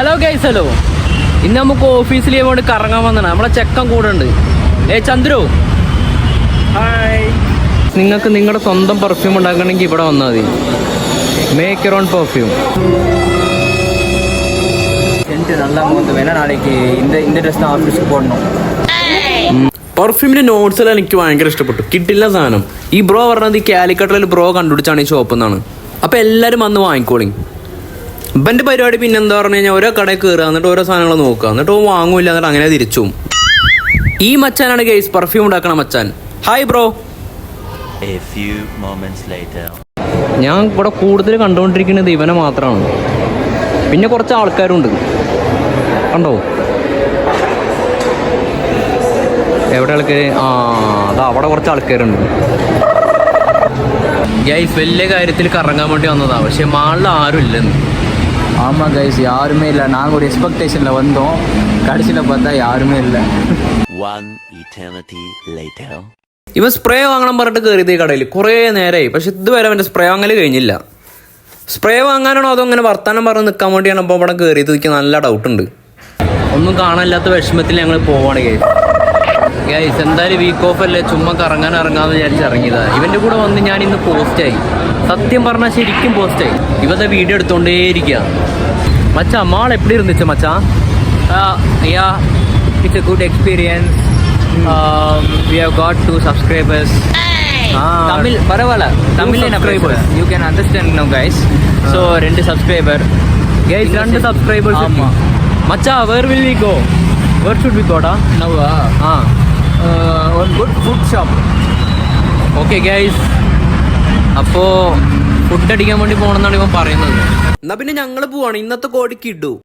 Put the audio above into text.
Hello guys hello ഇന്ന് നമുക്ക് ഓഫീസിൽ കൊണ്ട് കറങ്ങാൻ വന്നാണ് നമ്മളെ ചെക്കൻ കൂടെ ഉണ്ട് ഏ ചന്ദ്രു ഹായ് നിങ്ങൾക്ക് നിങ്ങളുടെ സ്വന്തം പെർഫ്യൂം ഉണ്ടാക്കണമെങ്കിൽ ഇവിടെ വന്നാൽ മതി make your own perfume scent நல்லா வந்து வேணா நாளைக்கு இந்த இந்த ட்ரெஸ் தான் ஆஃபீஸ்க்கு போடணும் പെർഫ്യൂമിന്റെ നോട്ട്സ് എല്ലാം എനിക്ക് ഭയങ്കര ഇഷ്ടപ്പെട്ടു കിട്ടില്ല സാധനം ഈ ബ്രോ പറഞ്ഞത് ഈ കാലിക്കട്ടറിൽ ബ്രോ കണ്ടുപിടിച്ചാണ് ഈ ഷോപ്പ് എന്നാണ് അപ്പൊ എല്ലാരും വന്ന് വാങ്ങിക്കോളി ഇവന്റെ പരിപാടി പിന്നെ എന്താ പറഞ്ഞു കഴിഞ്ഞാൽ ഓരോ കടയിൽ കയറുക എന്നിട്ട് ഓരോ സാധനങ്ങൾ നോക്കുക. എന്നിട്ട് ഓ വാങ്ങൂല്ല എന്നിട്ട് അങ്ങനെ തിരിച്ചു. ഈ മച്ചാനാണ് ഗൈസ് പെർഫ്യൂം ഉണ്ടാക്കണ മച്ചാൻ. Hi bro. ഞാൻ ഇവിടെ കൂടുതൽ കണ്ടുകൊണ്ടിരിക്കുന്നത് ഇവനെ മാത്രമാണ് പിന്നെ കുറച്ച് ആൾക്കാരുണ്ട്. കണ്ടോ? എവിടെ ആൾക്കാർ ആ അതാ അവിടെ കുറച്ച് ആൾക്കാരുണ്ട്. ഗൈസ് വലിയ കാര്യത്തിൽ കറങ്ങാൻ വേണ്ടി വന്നതാണ് പക്ഷെ മാളിൽ ആരും ഇല്ലെന്ന്. ஆமாம் கைஸ் யாருமே இல்லை நாங்கள் ஒரு எக்ஸ்பெக்டேஷனில் வந்தோம் கடைசியில் பார்த்தா யாருமே இல்லை One eternity later. ഇവൻ സ്പ്രേ വാങ്ങണം പറഞ്ഞിട്ട് കയറിയത് ഈ കടയിൽ കുറേ നേരമായി പക്ഷെ ഇതുവരെ അവൻ്റെ സ്പ്രേ വാങ്ങൽ കഴിഞ്ഞില്ല സ്പ്രേ വാങ്ങാനാണോ അതോ അങ്ങനെ വർത്താനം പറഞ്ഞ് നിൽക്കാൻ വേണ്ടിയാണ് അപ്പോൾ ഇവിടെ കയറിയത് എനിക്ക് നല്ല ഡൗട്ട് ഉണ്ട് ഒന്നും കാണാനില്ലാത്ത വിഷമത്തിൽ ഞങ്ങൾ പോവാണ് ഗൈസ് ഗൈസ് എന്തായാലും വീക്ക് ഓഫ് അല്ലേ? ചുമ്മാ കറങ്ങാൻ ഇറങ്ങാമെന്ന് വിചാരിച്ച് ഇറങ്ങിയതാ. ഇവന്റെ കൂടെ വന്ന് ഞാൻ ഇന്ന് പോസ്റ്റായി സത്യം പറഞ്ഞാൽ ശരിക്കും പോസ്റ്റായി ഇവത്തെ വീഡിയോ എടുത്തോണ്ടേയിരിക്കുക മച്ച മാൾ എപ്പിടി ഇരുന്നിച്ച മച്ച? It's a good experience we have got two subscribers Tamil പരവാല Tamil you can understand no guys so രണ്ട് സബ്സ്ക്രൈബർ ഗൈസ് രണ്ട് സബ്സ്ക്രൈബേഴ്സ് മച്ചാ where will we go where should be gotta നവ ആ. ഷോപ്പ് ഓക്കെ ഗൈസ് അപ്പോ food അടിക്കാൻ വേണ്ടി പോകണമെന്നാണ് ഇവൻ പറയുന്നത്. എന്നാ പിന്നെ ഞങ്ങൾ പോവാണ്. ഇന്നത്തെ കോടിക്ക് ഇടൂ.